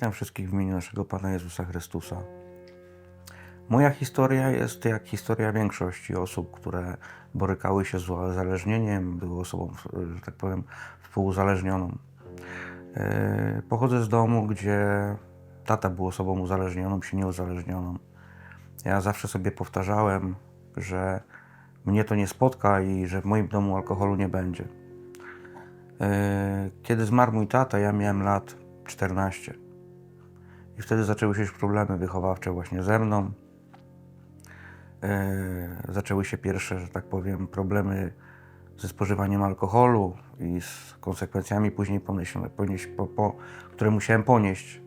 Witam wszystkich w imieniu naszego Pana Jezusa Chrystusa. Moja historia jest jak historia większości osób, które borykały się z uzależnieniem, były osobą, że tak powiem, współuzależnioną. E, Pochodzę z domu, gdzie tata był osobą uzależnioną, czy nieuzależnioną. Ja zawsze sobie powtarzałem, że mnie to nie spotka i że w moim domu alkoholu nie będzie. E, Kiedy zmarł mój tata, ja miałem lat 14. I wtedy zaczęły się już problemy wychowawcze właśnie ze mną. E, Zaczęły się pierwsze, że tak powiem, problemy ze spożywaniem alkoholu i z konsekwencjami później, ponieś, po, po, które musiałem ponieść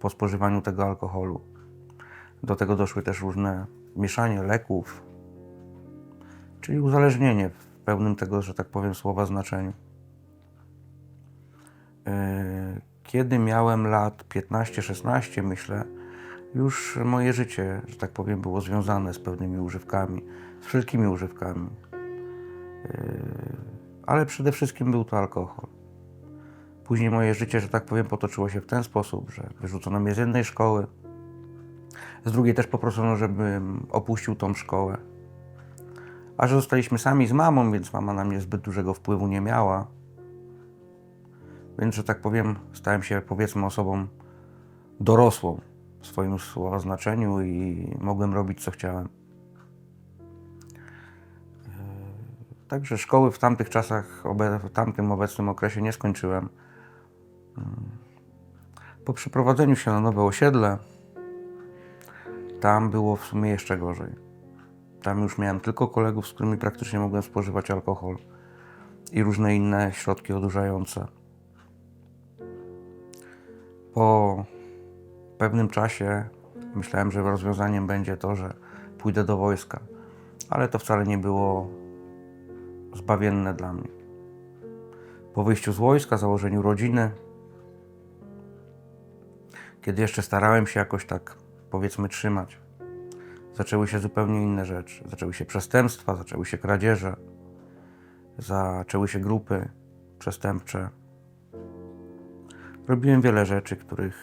po spożywaniu tego alkoholu. Do tego doszły też różne mieszanie leków, czyli uzależnienie w pełnym tego, że tak powiem, słowa znaczeniu. E, Kiedy miałem lat 15-16, myślę, już moje życie, że tak powiem, było związane z pewnymi używkami, z wszelkimi używkami. E, Ale przede wszystkim był to alkohol. Później moje życie, że tak powiem, potoczyło się w ten sposób, że wyrzucono mnie z jednej szkoły, z drugiej też poproszono, żebym opuścił tą szkołę. A że zostaliśmy sami z mamą, więc mama na mnie zbyt dużego wpływu nie miała, więc, że tak powiem, stałem się powiedzmy osobą dorosłą w swoim słowa znaczeniu i mogłem robić co chciałem. Yy, Także szkoły w tamtych czasach, w tamtym obecnym okresie nie skończyłem. Yy, Po przeprowadzeniu się na nowe osiedle, tam było w sumie jeszcze gorzej. Tam już miałem tylko kolegów, z którymi praktycznie mogłem spożywać alkohol i różne inne środki odurzające. Po pewnym czasie myślałem, że rozwiązaniem będzie to, że pójdę do wojska, ale to wcale nie było zbawienne dla mnie. Po wyjściu z wojska, założeniu rodziny, kiedy jeszcze starałem się jakoś tak, powiedzmy, trzymać, zaczęły się zupełnie inne rzeczy. Zaczęły się przestępstwa, zaczęły się kradzieże, zaczęły się grupy przestępcze. Robiłem wiele rzeczy, których,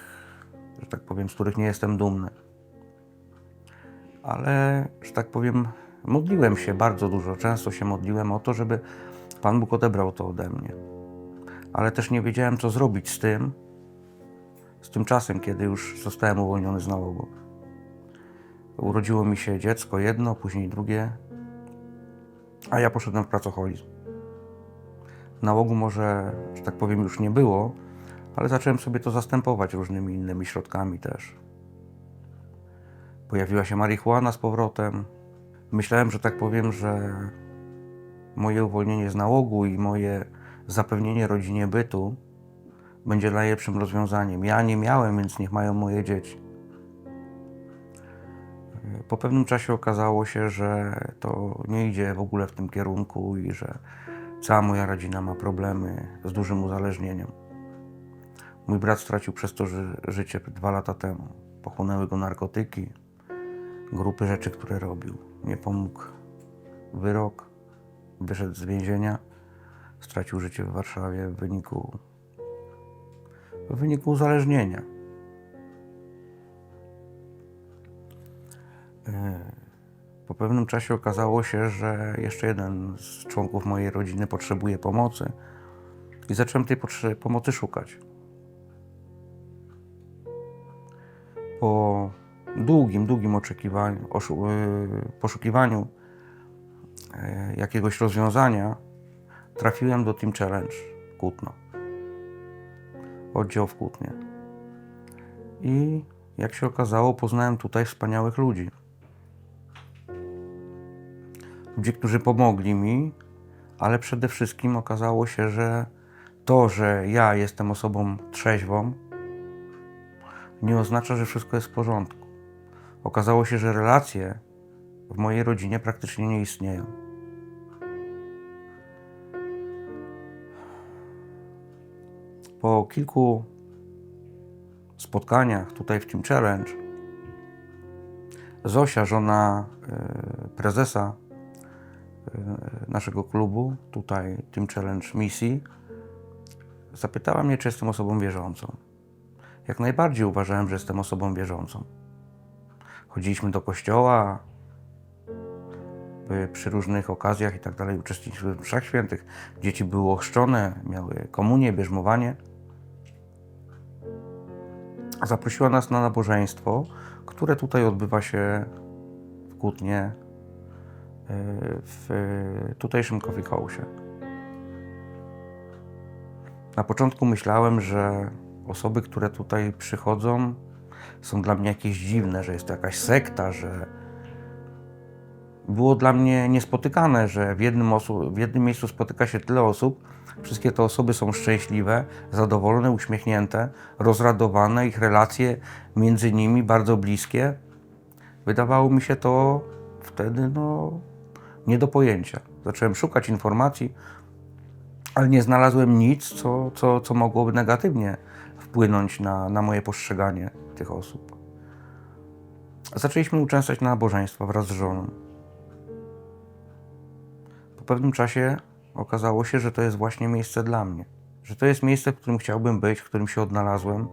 że tak powiem, z których nie jestem dumny. Ale, że tak powiem, modliłem się bardzo dużo. Często się modliłem o to, żeby Pan Bóg odebrał to ode mnie. Ale też nie wiedziałem, co zrobić z tym, z tym czasem, kiedy już zostałem uwolniony z nałogu. Urodziło mi się dziecko jedno, później drugie, a ja poszedłem w pracoholizm. Nałogu może, że tak powiem, już nie było, ale zacząłem sobie to zastępować różnymi innymi środkami też. Pojawiła się marihuana z powrotem. Myślałem, że tak powiem, że moje uwolnienie z nałogu i moje zapewnienie rodzinie bytu będzie najlepszym rozwiązaniem. Ja nie miałem, więc niech mają moje dzieci. Po pewnym czasie okazało się, że to nie idzie w ogóle w tym kierunku i że cała moja rodzina ma problemy z dużym uzależnieniem. Mój brat stracił przez to ży- życie dwa lata temu. Pochłonęły go narkotyki, grupy rzeczy, które robił. Nie pomógł wyrok, wyszedł z więzienia, stracił życie w Warszawie w wyniku, w wyniku uzależnienia. E, Po pewnym czasie okazało się, że jeszcze jeden z członków mojej rodziny potrzebuje pomocy i zacząłem tej pomocy szukać. Długim, długim oczekiwaniu, y, poszukiwaniu e, jakiegoś rozwiązania, trafiłem do Team Challenge Kutno. Oddział w Kutnie. I jak się okazało, poznałem tutaj wspaniałych ludzi. Ludzi, którzy pomogli mi, ale przede wszystkim okazało się, że to, że ja jestem osobą trzeźwą, nie oznacza, że wszystko jest w porządku. Okazało się, że relacje w mojej rodzinie praktycznie nie istnieją. Po kilku spotkaniach tutaj w Team Challenge Zosia, żona e, prezesa e, naszego klubu, tutaj Team Challenge Misji, zapytała mnie, czy jestem osobą wierzącą. Jak najbardziej uważałem, że jestem osobą wierzącą. Chodziliśmy do kościoła, przy różnych okazjach i tak dalej uczestniczyły w mszach świętych. Dzieci były ochrzczone, miały komunię, bierzmowanie. Zaprosiła nas na nabożeństwo, które tutaj odbywa się w Kutnie, y, w tutejszym coffee house'ie. Na początku myślałem, że osoby, które tutaj przychodzą, są dla mnie jakieś dziwne, że jest to jakaś sekta, że było dla mnie niespotykane, że w jednym, w jednym miejscu spotyka się tyle osób, wszystkie te osoby są szczęśliwe, zadowolone, uśmiechnięte, rozradowane, ich relacje między nimi bardzo bliskie. Wydawało mi się to wtedy no, nie do pojęcia. Zacząłem szukać informacji, ale nie znalazłem nic, co, co, co mogłoby negatywnie wpłynąć na, na moje postrzeganie tych osób. Zaczęliśmy uczęszczać na nabożeństwa wraz z żoną. Po pewnym czasie okazało się, że to jest właśnie miejsce dla mnie. Że to jest miejsce, w którym chciałbym być, w którym się odnalazłem.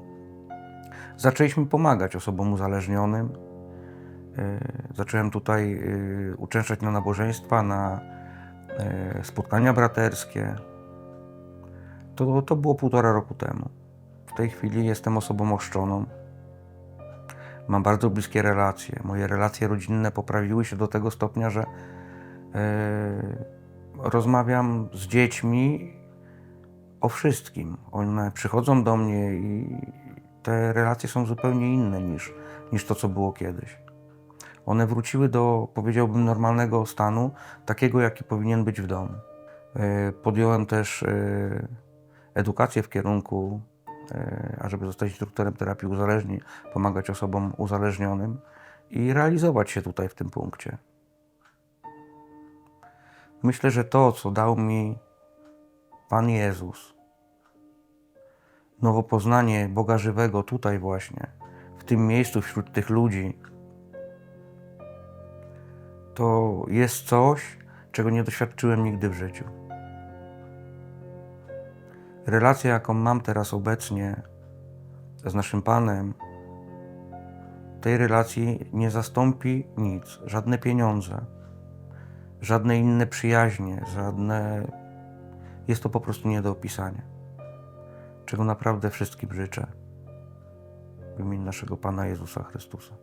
Zaczęliśmy pomagać osobom uzależnionym. Yy, Zacząłem tutaj yy, uczęszczać na nabożeństwa, na yy, spotkania braterskie. To, to było półtora roku temu. W tej chwili jestem osobą ochrzczoną. Mam bardzo bliskie relacje. Moje relacje rodzinne poprawiły się do tego stopnia, że e, rozmawiam z dziećmi o wszystkim. One przychodzą do mnie i te relacje są zupełnie inne niż, niż to, co było kiedyś. One wróciły do, powiedziałbym, normalnego stanu, takiego, jaki powinien być w domu. E, Podjąłem też e, edukację w kierunku, e, ażeby zostać instruktorem terapii uzależnień, pomagać osobom uzależnionym i realizować się tutaj w tym punkcie. Myślę, że to, co dał mi Pan Jezus, nowo poznanie Boga żywego tutaj właśnie, w tym miejscu, wśród tych ludzi, to jest coś, czego nie doświadczyłem nigdy w życiu. Relacja, jaką mam teraz obecnie z naszym Panem, tej relacji nie zastąpi nic, żadne pieniądze, żadne inne przyjaźnie, żadne. Jest to po prostu nie do opisania. Czego naprawdę wszystkim życzę w imieniu naszego Pana Jezusa Chrystusa.